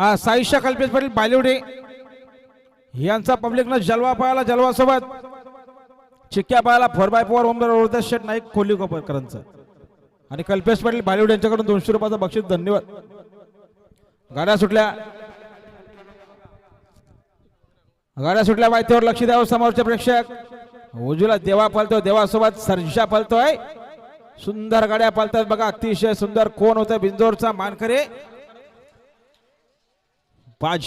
हा साईशा कल्पेश पाटील बालिवडे. यांचा पब्लिकनं जलवा पाहायला जलवा सोबत चिक्क्या पाहायला फोर बाय फोर ओमदार शेठ शेट नाईक खोली कोपरकरांचं आणि कल्पेश पाटील बालिवडे यांच्याकडून दोनशे रुपयाचं बक्षीस धन्यवाद. गाड्या सुटल्या. गाड्या सुटल्या माहितीवर लक्ष द्यावं समोरचे प्रेक्षक. उजूला देवा पालतो देवासोबत सर्जा पालतोय. सुंदर गाड्या पालतात बघा अतिशय सुंदर कोण होतं बिंजोरचा मानकरे. Pode